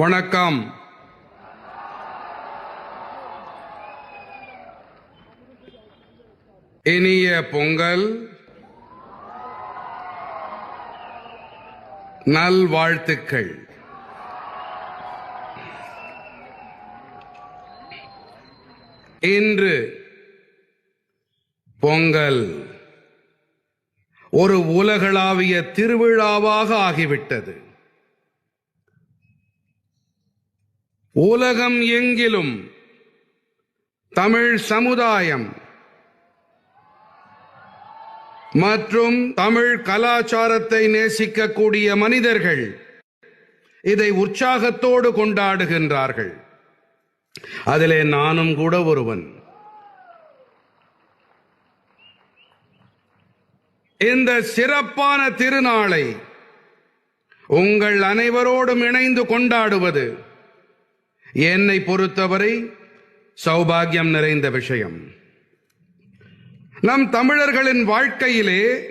வணக்கம். இனிய பொங்கல். நல்வாழ்த்துக்கள். இன்று பொங்கல் ஒரு உலகளாவிய திருவிழாவாக ஆகிவிட்டது. உலகம் எங்கிலும் தமிழ் சமுதாயம் மற்றும் தமிழ் கலாச்சாரத்தை நேசிக்கக்கூடிய மனிதர்கள் இதை உற்சாகத்தோடு கொண்டாடுகின்றார்கள். அதிலே நானும் கூட ஒருவன். இந்த சிறப்பான திருநாளை உங்கள் அனைவரோடும் இணைந்து கொண்டாடுவது என்னை பொறுத்தவரை சௌபாகியம் நிறைந்த விஷயம். நம் தமிழர்களின் வாழ்க்கையிலே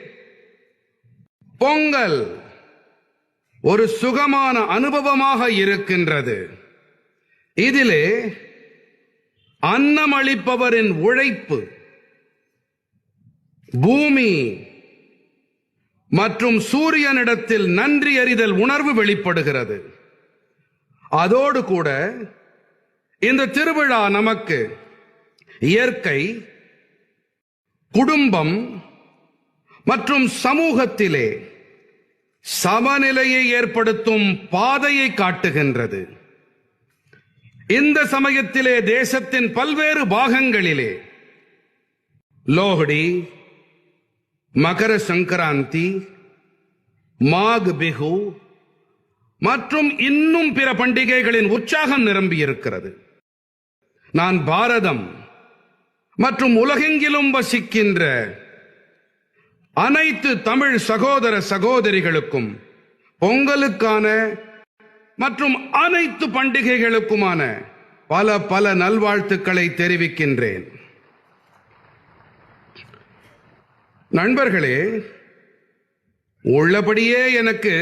பொங்கல் ஒரு சுகமான அனுபவமாக இருக்கின்றது. இதிலே அன்னமளிப்பவரின் உழைப்பு பூமி மற்றும் சூரியனிடத்தில் நன்றி அறிதல் உணர்வு வெளிப்படுகிறது. அதோடு கூட இந்த திருவிழா நமக்கு இயற்கை குடும்பம் மற்றும் சமூகத்திலே சமநிலையை ஏற்படுத்தும் பாதையை காட்டுகின்றது. இந்த சமயத்திலே தேசத்தின் பல்வேறு பாகங்களிலே லோஹடி மகர சங்கராந்தி மாக் பிகு மற்றும் இன்னும் பிற பண்டிகைகளின் உற்சாகம் நிரம்பியிருக்கிறது. நான் பாரதம் மற்றும் உலகெங்கிலும் வசிக்கின்ற அனைத்து தமிழ் சகோதர சகோதரிகளுக்கும் பொங்கலுக்கான மற்றும் அனைத்து பண்டிகைகளுக்குமான பல பல நல்வாழ்த்துக்களை தெரிவிக்கின்றேன். நண்பர்களே உள்ளபடியே எனக்கு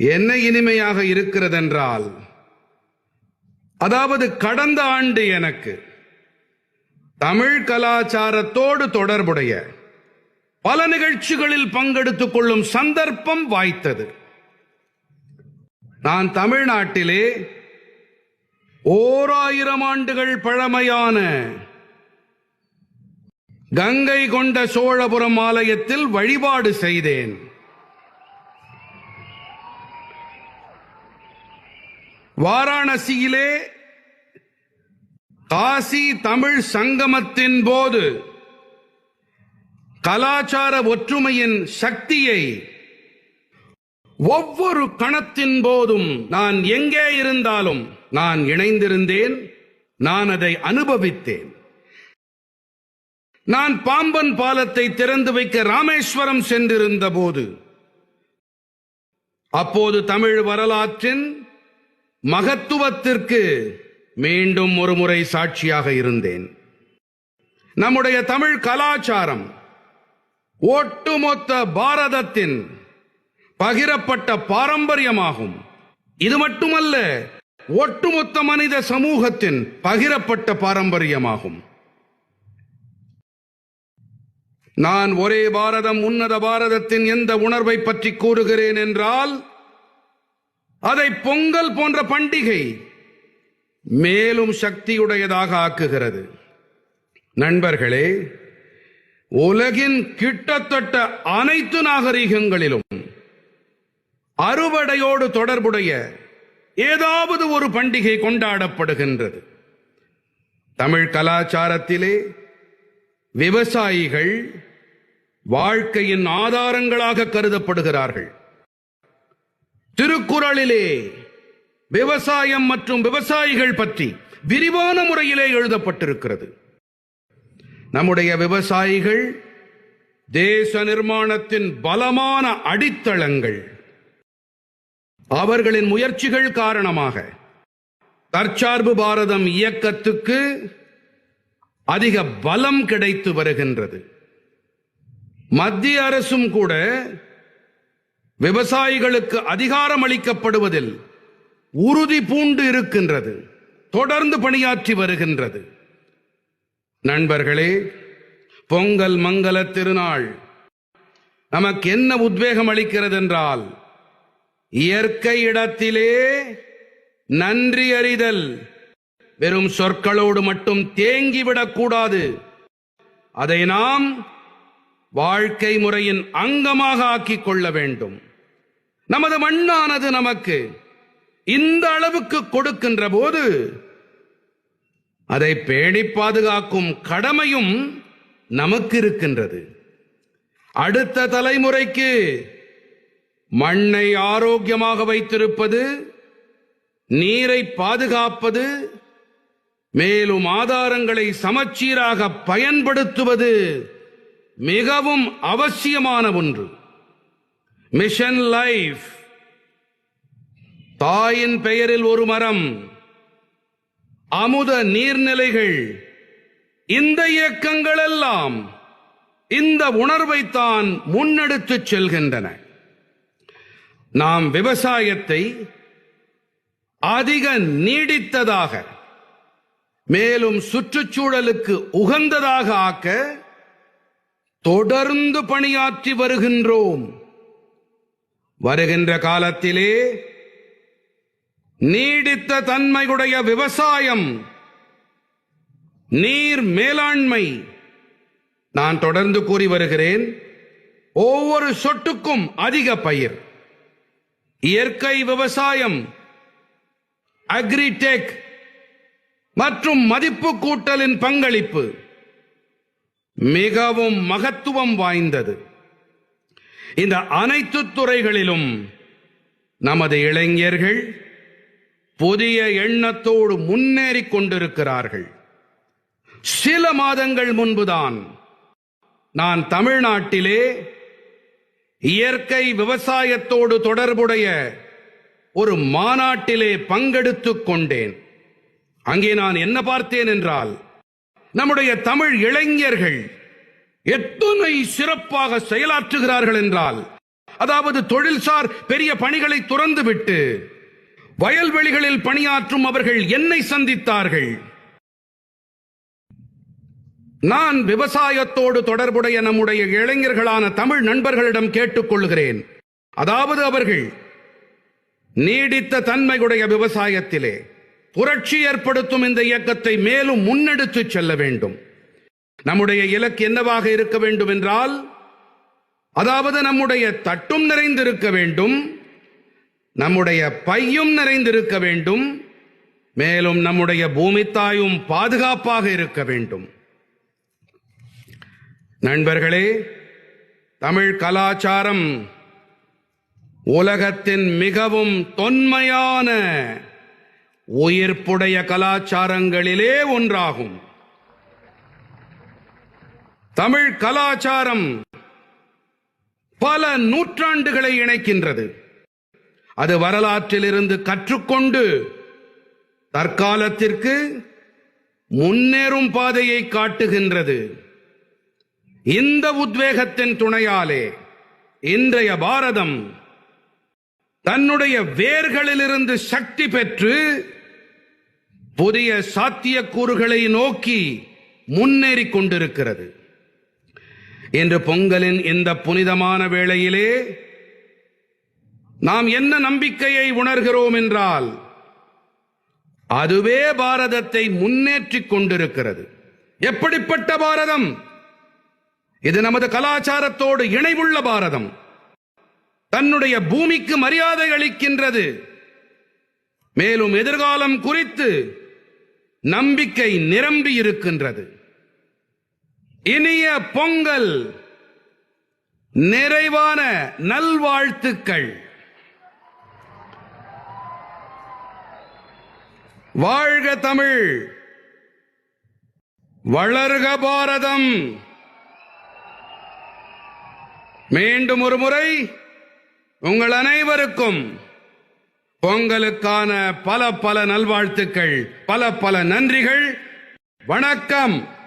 என்ன இனிமையாக இருக்கிறதென்றால் அதாவது கடந்த ஆண்டு எனக்கு தமிழ் கலாச்சாரத்தோடு தொடர்புடைய பல நிகழ்ச்சிகளில் பங்கெடுத்துக் கொள்ளும் சந்தர்ப்பம் வாய்த்தது. நான் தமிழ்நாட்டிலே ஓர் ஆயிரம் ஆண்டுகள் பழமையான கங்கை கொண்ட சோழபுரம் ஆலயத்தில் வழிபாடு செய்தேன். வாராணசியிலே காசி தமிழ் சங்கமத்தின் போது கலாச்சார ஒற்றுமையின் சக்தியை ஒவ்வொரு கணத்தின் போதும் நான் எங்கே இருந்தாலும் நான் இணைந்திருந்தேன் நான் அதை அனுபவித்தேன். நான் பாம்பன் பாலத்தை திறந்து வைக்க ராமேஸ்வரம் சென்றிருந்த போது அப்போது தமிழ் வரலாற்றின் மகத்துவத்திற்கு மீண்டும் ஒரு முறை சாட்சியாக இருந்தேன். நம்முடைய தமிழ் கலாச்சாரம் ஒட்டுமொத்த பாரதத்தின் பகிரப்பட்ட பாரம்பரியமாகும். இது மட்டுமல்ல ஒட்டுமொத்த மனித சமூகத்தின் பகிரப்பட்ட பாரம்பரியமாகும். நான் ஒரே பாரதம் உன்னத பாரதத்தின் எந்த உணர்வை பற்றி கூறுகிறேன் என்றால் அதை பொங்கல் போன்ற பண்டிகை மேலும் சக்தியுடையதாக ஆக்குகிறது. நண்பர்களே உலகின் கிட்டத்தட்ட அனைத்து நாகரிகங்களிலும் அறுவடையோடு தொடர்புடைய ஏதாவது ஒரு பண்டிகை கொண்டாடப்படுகின்றது. தமிழ் கலாச்சாரத்திலே விவசாயிகள் வாழ்க்கையின் ஆதாரங்களாக கருதப்படுகிறார்கள். திருக்குறளிலே விவசாயம் மற்றும் விவசாயிகள் பற்றி விரிவான முறையிலே எழுதப்பட்டிருக்கிறது. நம்முடைய விவசாயிகள் தேச நிர்மாணத்தின் பலமான அடித்தளங்கள். அவர்களின் முயற்சிகள் காரணமாக தற்சார்பு பாரதம் இயக்கத்துக்கு அதிக பலம் கிடைத்து வருகின்றது. மத்திய அரசும் கூட விவசாயிகளுக்கு அதிகாரம் அளிக்கப்படுவதில் உறுதி பூண்டு இருக்கின்றது தொடர்ந்து பணியாற்றி வருகின்றது. நண்பர்களே பொங்கல் மங்கள திருநாள் நமக்கு என்ன உத்வேகம் அளிக்கிறது என்றால் இயற்கை இடத்திலே நன்றி அறிதல் வெறும் சொற்களோடு மட்டும் தேங்கிவிடக் கூடாது. அதை நாம் வாழ்க்கை முறையின் அங்கமாக ஆக்கிக் கொள்ள வேண்டும். நமது மண்ணானது நமக்கு இந்த அளவுக்கு கொடுக்கின்ற போது அதை பேணி பாதுகாக்கும் கடமையும் நமக்கு இருக்கின்றது. அடுத்த தலைமுறைக்கு மண்ணை ஆரோக்கியமாக வைத்திருப்பது நீரை பாதுகாப்பது மேலும் ஆதாரங்களை சமச்சீராக பயன்படுத்துவது மிகவும் அவசியமான ஒன்று. மிஷன் லைஃப் தாயின் பெயரில் ஒரு மரம். அமுத நீர்நிலைகள். இந்த இயக்கங்கள் எல்லாம் இந்த உணர்வைத்தான் முன்னெடுத்துச் செல்கின்றன. நாம் விவசாயத்தை அதிக நீடித்ததாக மேலும் சுற்றுச்சூழலுக்கு உகந்ததாக ஆக்க தொடர்ந்து பணியாற்றி வருகின்றோம். வருகின்ற காலத்திலே நீடித்த தன்மையுடைய விவசாயம் நீர் மேலாண்மை நான் தொடர்ந்து கூறி வருகிறேன். ஒவ்வொரு சொட்டுக்கும் அதிக பயிர். இயற்கை விவசாயம் அக்ரிடெக் மற்றும் மதிப்பு கூட்டலின் பங்களிப்பு மிகவும் மகத்துவம் வாய்ந்தது. இந்த அனைத்து துறைகளிலும் நமது இளைஞர்கள் புதிய எண்ணத்தோடு முன்னேறிக் கொண்டிருக்கிறார்கள். சில மாதங்கள் முன்புதான் நான் தமிழ்நாட்டிலே இயற்கை விவசாயத்தோடு தொடர்புடைய ஒரு மாநாட்டிலே பங்கெடுத்துக் கொண்டேன். அங்கே நான் என்ன பார்த்தேன் என்றால் நம்முடைய தமிழ் இளைஞர்கள் எத்தனை சிறப்பாக செயலாற்றுகிறார்கள் என்றால் அதாவது தொழில்சார் பெரிய பணிகளை துறந்துவிட்டு வயல்வெளிகளில் பணியாற்றும் அவர்கள் என்னை சந்தித்தார்கள். நான் விவசாயத்தோடு தொடர்புடைய நம்முடைய இளைஞர்களான தமிழ் நண்பர்களிடம் கேட்டுக்கொள்கிறேன் அதாவது அவர்கள் நீடித்த தன்மையுடைய விவசாயத்திலே புரட்சி ஏற்படுத்தும் இந்த இயக்கத்தை மேலும் முன்னெடுத்துச் செல்ல வேண்டும். நம்முடைய இலக்கு என்னவாக இருக்க வேண்டும் என்றால் அதாவது நம்முடைய தட்டும் நிறைந்திருக்க வேண்டும் நம்முடைய பையும் நிறைந்திருக்க வேண்டும் மேலும் நம்முடைய பூமித்தாயும் பாதுகாப்பாக இருக்க வேண்டும். நண்பர்களே தமிழ் கலாச்சாரம் உலகத்தின் மிகவும் தொன்மையான உயிர்ப்புடைய கலாச்சாரங்களிலே ஒன்றாகும். தமிழ் கலாச்சாரம் பல நூற்றாண்டுகளை இணைக்கின்றது. அது வரலாற்றிலிருந்து கற்றுக்கொண்டு தற்காலத்திற்கு முன்னேறும் பாதையை காட்டுகின்றது. இந்த உத்வேகத்தின் துணையாலே இன்றைய பாரதம் தன்னுடைய வேர்களிலிருந்து சக்தி பெற்று புதிய சாத்தியக்கூறுகளை நோக்கி முன்னேறிக் கொண்டிருக்கிறது. இன்று பொங்கலின் இந்த புனிதமான வேளையிலே நாம் என்ன நம்பிக்கையை உணர்கிறோம் என்றால் அதுவே பாரதத்தை முன்னேற்றிக் கொண்டிருக்கிறது. எப்படிப்பட்ட பாரதம்? இது நமது கலாச்சாரத்தோடு இணைவுள்ள பாரதம். தன்னுடைய பூமிக்கு மரியாதை அளிக்கின்றது. மேலும் எதிர்காலம் குறித்து நம்பிக்கை நிரம்பி இருக்கின்றது. இனிய பொங்கல் நிறைவான நல்வாழ்த்துக்கள். வாழ்க தமிழ் வளர்க பாரதம். மீண்டும் ஒரு முறை உங்கள் அனைவருக்கும் பொங்கலுக்கான பல பல நல்வாழ்த்துக்கள் பல பல நன்றிகள். வணக்கம்.